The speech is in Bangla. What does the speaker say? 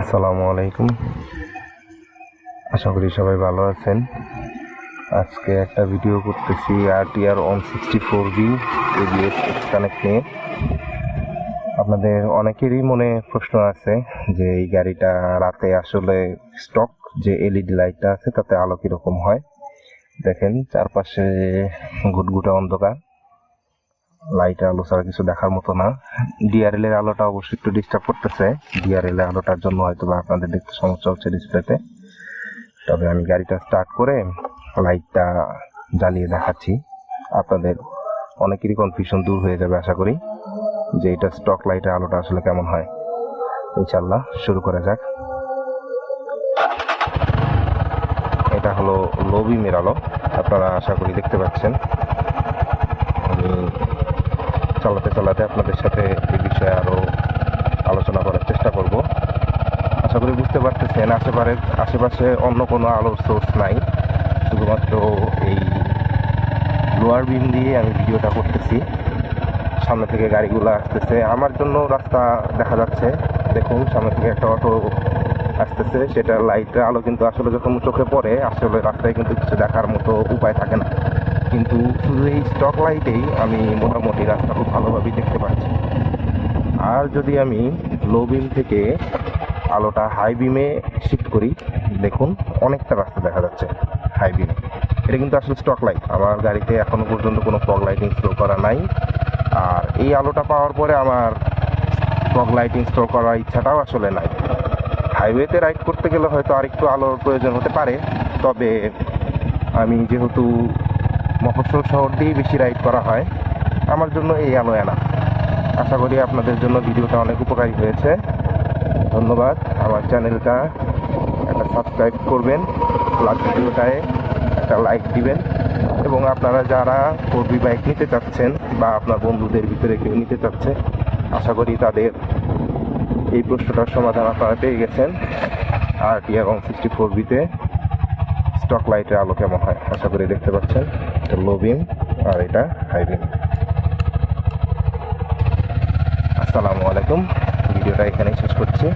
আসসালামু আলাইকুম। আশা করি সবাই ভালো আছেন। আজকে একটা ভিডিও করতেছি R T R one sixty four V ABS connect নিয়ে। আপনাদের অনেকেরই মনে প্রশ্ন আছে যে এই গাড়িটা রাতে আসলে স্টক যে এলইডি লাইটটা আছে তাতে আলো কীরকম হয়। দেখেন চারপাশে গুটগুটা অন্ধকার। লাইটের আলো ছাড়া কিছু দেখার মতো না। ডিআরএল এর আলোটা অবশ্যই একটু ডিস্টার্ব করতেছে। ডিআরএল এর আলোটার জন্য হয়তো বা আপনাদের দেখতে সমস্যা হচ্ছে ডিসপ্লেতে তবে আমি গাড়িটা স্টার্ট করে লাইটটা জ্বালিয়ে দেখাচ্ছি। আপনাদের অনেকেরই কনফিউশন দূর হয়ে যাবে আশা করি, যে এটা স্টক লাইটের আলোটা আসলে কেমন হয়। ইনশাল্লাহ শুরু করা যাক। এটা হলো লো বিমের আলো। আপনারা আশা করি দেখতে পাচ্ছেন। চালাতে চালাতে আপনাদের সাথে এই বিষয়ে আরও আলোচনা করার চেষ্টা করব। আশা করি বুঝতে পারতেছেন, আশেপাশে আশেপাশে অন্য কোনো আলোর সোর্স নাই। শুধুমাত্র এই লোয়ার বিম দিয়ে আমি ভিডিওটা করতেছি। সামনে থেকে গাড়িগুলো আসতেছে। আমার জন্য রাস্তা দেখা যাচ্ছে। দেখুন, সামনে থেকে একটা অটো আসতেছে। সেটা লাইটের আলো কিন্তু আসলে যখন চোখে পড়ে, আসলে রাস্তায় কিন্তু কিছু দেখার মতো উপায় থাকে না। কিন্তু শুধু এই স্টক লাইটেই আমি মোটামুটি রাস্তা খুব ভালোভাবেই দেখতে পাচ্ছি। আর যদি আমি লো বিম থেকে আলোটা হাই বিমে শিফট করি, দেখুন অনেকটা রাস্তা দেখা যাচ্ছে হাই বিমে এটা কিন্তু আসলে স্টক লাইট আমার গাড়িতে এখনও পর্যন্ত কোনো ফগ লাইটিং স্টোর করা নাই। আর এই আলোটা পাওয়ার পরে আমার ফগ লাইটিং স্টোর করার ইচ্ছাটাও আসলে নাই। হাইওয়েতে রাইড করতে গেলে হয়তো আরেকটু আলোর প্রয়োজন হতে পারে, তবে আমি যেহেতু মফস্বল শহর দিয়েই বেশি রাইড করা হয়। আমার জন্য এই আলো এনা আশা করি আপনাদের জন্য ভিডিওটা অনেক উপকারী হয়েছে। ধন্যবাদ। আমার চ্যানেলটা একটা সাবস্ক্রাইব করবেন প্লাস ভিডিওটায় একটা লাইক দিবেন। এবং আপনারা যারা ফোরবি বাইক নিতে চাচ্ছেন বা আপনার বন্ধুদের ভিতরে কেউ নিতে চাচ্ছে, আশা করি তাদের এই প্রশ্নটার সমাধান আপনারা পেয়ে গেছেন। আর টি এবং সিক্সটি ফোর বিতে স্টক লাইটের আলো কেমন হয়, আশা করি দেখতে পাচ্ছেন। এটা লো বিম আর এটা হাই বিম আসসালামু আলাইকুম। ভিডিওটা এখানেই শেষ করছি।